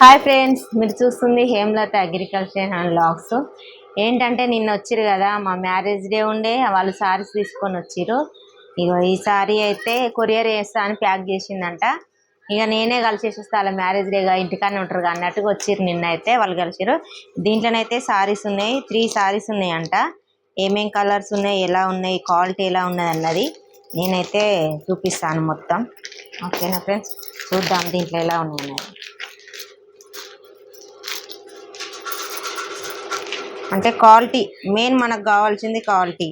Hi friends మీరు చూస్తుంది Hemalatha agriculture and logs ఏంటంటే నిన్న వచ్చిరు కదా మా మ్యారేజ్ డే ఉండే వాళ్ళు సారీస్ తీసుకొని వచ్చిర్రు ఇగో ఈ సారీ అయితే కొరియర్ చేస్తా అని ప్యాక్ చేసిందంట. ఇక నేనే కలిసేసి వాళ్ళ మ్యారేజ్ డేగా ఇంటికానే ఉంటారు అన్నట్టుగా వచ్చిర్రు నిన్న అయితే వాళ్ళు కలిసిరు. దీంట్లోనైతే సారీస్ ఉన్నాయి త్రీ సారీస్ ఉన్నాయి అంట ఏమేం కలర్స్ ఉన్నాయి ఎలా ఉన్నాయి క్వాలిటీ ఎలా ఉన్నది అన్నది నేనైతే చూపిస్తాను మొత్తం. ఓకేనా ఫ్రెండ్స్ చూద్దాం దీంట్లో ఎలా ఉన్నాయి. అంటే క్వాలిటీ మెయిన్ మనకు కావాల్సింది క్వాలిటీ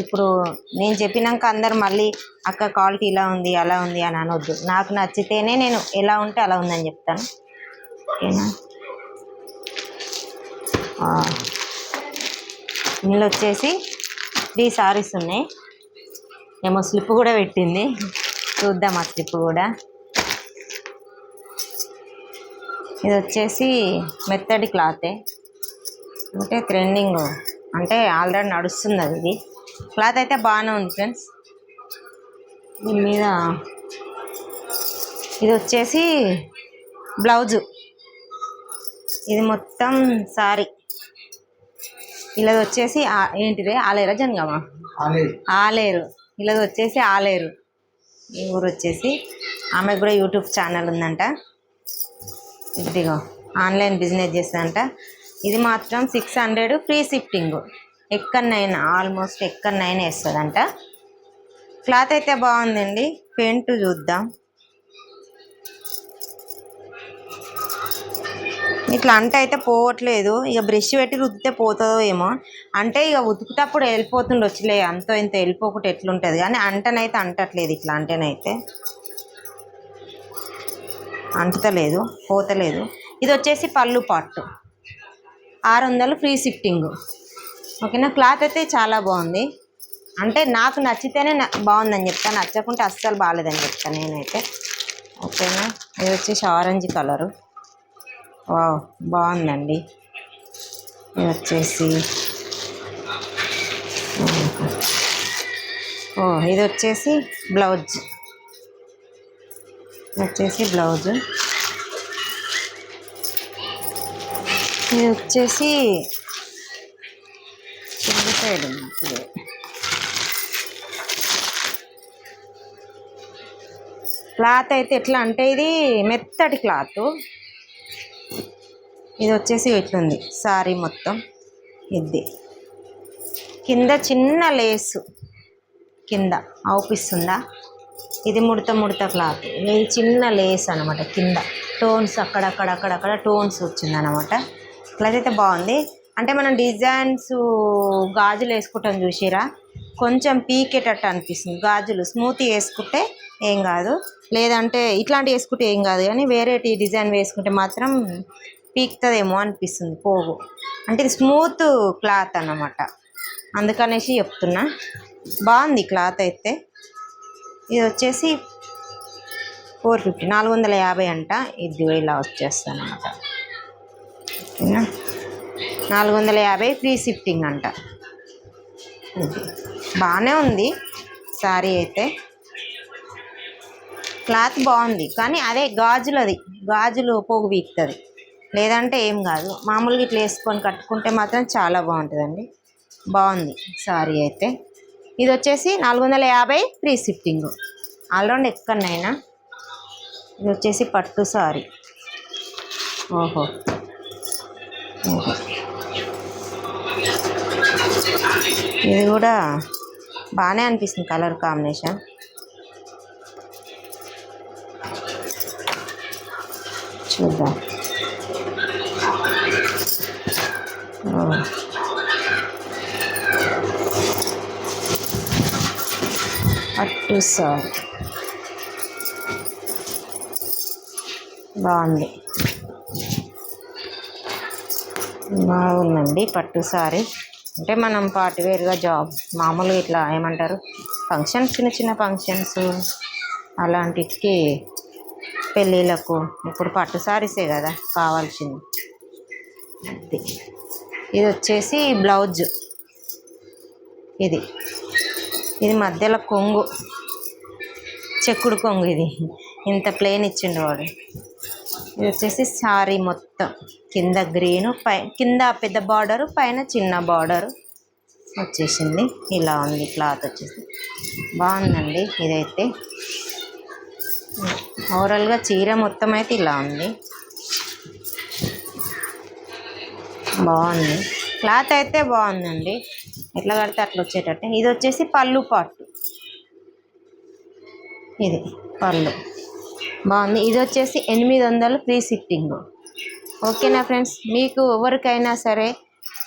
ఇప్పుడు నేను చెప్పినాక అందరు మళ్ళీ అక్క క్వాలిటీ ఇలా ఉంది అలా ఉంది అని అనొద్దు. నాకు నచ్చితేనే నేను ఎలా ఉంటే అలా ఉందని చెప్తాను. ఓకేనా? ఇందులో వచ్చేసి త్రీ సారీస్ ఉన్నాయి. ఏమో స్లిప్ కూడా పెట్టింది. చూద్దాం ఆ స్లిప్ కూడా. ఇది వచ్చేసి మెత్తడి క్లాతే. అంటే ట్రెండింగ్ అంటే ఆల్రెడీ నడుస్తుంది అది. ఇది క్లాత్ అయితే బాగానే ఉంది ఫ్రెండ్స్ దీని మీద ఇది వచ్చేసి బ్లౌజు. ఇది మొత్తం సారీ. ఇలా వచ్చేసి ఏంటిది? ఆలేరా జనగామా? ఆలేరు. ఇలా వచ్చేసి ఆలేరు. ఈ ఊరు వచ్చేసి ఆమెకు కూడా యూట్యూబ్ ఛానల్ ఉందంట. ఇదిగో ఆన్లైన్ బిజినెస్ చేస్తుందంట. ఇది మాత్రం సిక్స్ హండ్రెడ్ ఫ్రీ షిఫ్టింగ్ ఎక్కడనైనా ఆల్మోస్ట్ ఎక్కడనైనా వేస్తుందంట. క్లాత్ అయితే బాగుందండి. పెయింట్ చూద్దాం. ఇట్లా అంట అయితే పోవట్లేదు. ఇక బ్రష్ పెట్టి రుద్దితే పోతుందో ఏమో. అంటే ఇక ఉతుకుతప్పుడు వెళ్ళిపోతుండొచ్చులే. అంతో ఇంత వెళ్ళిపోకుండా ఎట్లుంటుంది? కానీ అంటనైతే అంటట్లేదు ఇట్లా అంటేనైతే అంటుతలేదు పోతలేదు. ఇది వచ్చేసి పళ్ళు పట్టు ఆరు వందలు ఫ్రీ షిఫ్టింగ్. ఓకేనా? క్లాత్ అయితే చాలా బాగుంది. అంటే నాకు నచ్చితేనే బాగుందని చెప్తాను నచ్చకుంటే అస్సలు బాగాలేదని చెప్తాను నేనైతే. ఓకేనా? ఇది వచ్చేసి ఆరెంజ్ కలరు. వావ్ బాగుందండి. ఇది వచ్చేసి ఓ ఇది వచ్చేసి బ్లౌజ్. వచ్చేసి బ్లౌజ్. ఇది వచ్చేసి కింద సైడ్ క్లాత్ అయితే ఎట్లా అంటే ఇది మెత్తటి క్లాత్. ఇది వచ్చేసి ఇట్లుంది సారీ మొత్తం ఇది. కింద చిన్న లేసు కింద అవుపిస్తుందా ఇది ముడత ముడత క్లాత్. ఇది చిన్న లేస్ అనమాట కింద. టోన్స్ అక్కడక్కడ అక్కడక్కడ టోన్స్ వచ్చిందనమాట నెక్లెస్ క్లాత్ అయితే బాగుంది. అంటే మనం డిజైన్స్ గాజులు వేసుకుంటాం చూసిరా? కొంచెం పీకేటట్టు అనిపిస్తుంది. గాజులు స్మూత్ వేసుకుంటే ఏం కాదు. లేదంటే ఇట్లాంటివి వేసుకుంటే ఏం కాదు. కానీ వేరేటి డిజైన్ వేసుకుంటే మాత్రం పీకుతుందేమో అనిపిస్తుంది పోగు. అంటే ఇది స్మూత్ క్లాత్ అన్నమాట. అందుకనేసి చెప్తున్నా. బాగుంది క్లాత్ అయితే. ఇది వచ్చేసి ఫోర్ ఫిఫ్టీ నాలుగు వందల యాభై అంట. ఇది ఇలా వచ్చేస్తుంది అన్నమాట ఓకేనా నాలుగు వందల యాభై ఫ్రీ షిఫ్టింగ్ అంట. బాగానే ఉంది సారీ అయితే. క్లాత్ బాగుంది కానీ అదే గాజులది. గాజులు పోగు వీక్తుంది. లేదంటే ఏం కాదు. మామూలుగా ఇట్లా వేసుకొని కట్టుకుంటే మాత్రం చాలా బాగుంటుందండి. బాగుంది సారీ అయితే. ఇది వచ్చేసి నాలుగు వందల యాభై ఫ్రీ షిఫ్టింగ్. ఆల్రౌండ్ ఎక్కడనైనా. ఇది వచ్చేసి పట్టు సారీ. ఓహో. ఇది కూడా బాగానే అనిపిస్తుంది కలర్ కాంబినేషన్. చూద్దాం. ఓ. సార్. బాగుంది. బాగుందండి పట్టు సారీ. అంటే మనం పార్టీవేర్గా జాబ్ మామూలుగా ఇట్లా ఏమంటారు ఫంక్షన్స్ చిన్న చిన్న ఫంక్షన్స్ అలాంటికి పెళ్ళిళ్ళకు ఇప్పుడు పట్టు సారీసే కదా కావాల్సింది. ఇది వచ్చేసి బ్లౌజ్. ఇది. ఇది మధ్యలో కొంగు. చెక్కుడు కొంగు ఇది. ఇంత ప్లేన్ ఇచ్చిండు వాడు. ఇది వచ్చేసి సారీ మొత్తం. కింద గ్రీన్ పై కింద పెద్ద బార్డరు పైన చిన్న బార్డరు వచ్చేసింది. ఇలా ఉంది క్లాత్ వచ్చేసి. బాగుందండి ఇదైతే. ఓవరాల్గా చీర మొత్తం అయితే ఇలా ఉంది. బాగుంది. క్లాత్ అయితే బాగుందండి. ఎట్లా కడితే అట్లా వచ్చేటట్టు. ఇది వచ్చేసి పళ్ళు పాటు. ఇది పళ్ళు. బాగుంది. ఇది వచ్చేసి ఎనిమిది వందలు ఫ్రీ సిట్టింగ్ ఓకేనా ఫ్రెండ్స్? మీకు ఎవరికైనా సరే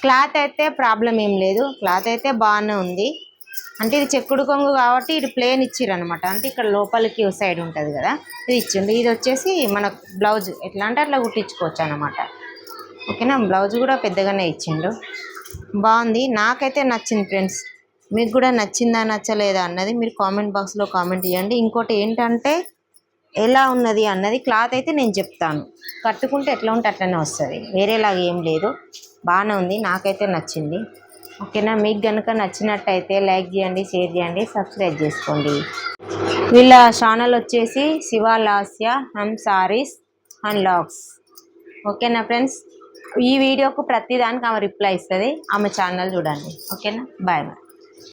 క్లాత్ అయితే ప్రాబ్లం ఏం లేదు. క్లాత్ అయితే బాగానే ఉంది. అంటే ఇది చెక్కుడు కొంగు కాబట్టి ఇది ప్లేన్ ఇచ్చిర్రు అనమాట అంటే ఇక్కడ లోపలికి సైడ్ ఉంటుంది కదా ఇది ఇచ్చిండు. ఇది వచ్చేసి మన బ్లౌజ్ ఎట్లా అంటే అట్లా కుట్టించుకోవచ్చు అనమాట ఓకేనా? బ్లౌజ్ కూడా పెద్దగానే ఇచ్చిండు. బాగుంది. నాకైతే నచ్చింది ఫ్రెండ్స్. మీకు కూడా నచ్చిందా నచ్చలేదా అన్నది మీరు కామెంట్ బాక్స్లో కామెంట్ చేయండి. ఇంకోటి ఏంటంటే ఎలా ఉన్నది అన్నది క్లాత్ అయితే నేను చెప్తాను. కట్టుకుంటే ఎట్లా ఉంటే అట్లనే వస్తుంది. వేరేలాగా ఏం లేదు. బాగానే ఉంది. నాకైతే నచ్చింది. ఓకేనా? మీకు కనుక నచ్చినట్టయితే లైక్ చేయండి షేర్ చేయండి సబ్స్క్రైబ్ చేసుకోండి. వీళ్ళ ఛానల్ వచ్చేసి శివాలాస్య హమ్ సారీస్ అండ్ లాగ్స్ ఓకేనా ఫ్రెండ్స్? ఈ వీడియోకు ప్రతిదానికి ఆమె రిప్లై ఇస్తుంది. ఆమె ఛానల్ చూడండి. ఓకేనా? Bye bye